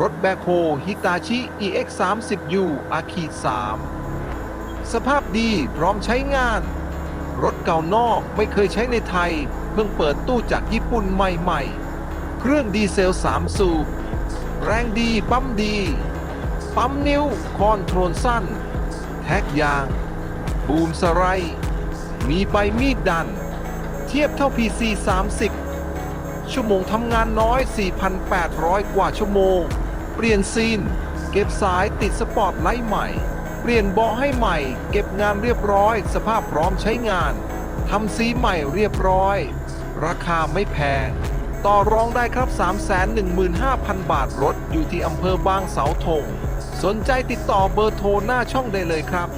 รถแบคโฮฮิตาชิ EX 3 0 U อาคี3สภาพดีพร้อมใช้งาน รถเก่านอกไม่เคยใช้ในไทย เพิ่งเปิดตู้จากญี่ปุ่นใหม่ๆ เครื่องดีเซล 3 สูบ แรงดีปั๊มดี ปั๊มนิ้ว คอนโทรลสั้น แท็กยาง บูมสไลด์มีใบมีดดัน เทียบเท่า PC 30 ชั่วโมงทำงานน้อย 4,800 กว่าชั่วโมง เปลี่ยนซีน เก็บสายติดสปอตไลท์ใหม่ เปลี่ยนเบาะให้ใหม่ เก็บงานเรียบร้อย สภาพพร้อมใช้งานทำสีใหม่เรียบร้อย ราคาไม่แพง ต่อรองได้ครับ 315,000 บาทรถอยู่ที่อำเภอบางเสาธง สนใจติดต่อเบอร์โทรหน้าช่องได้เลยครับ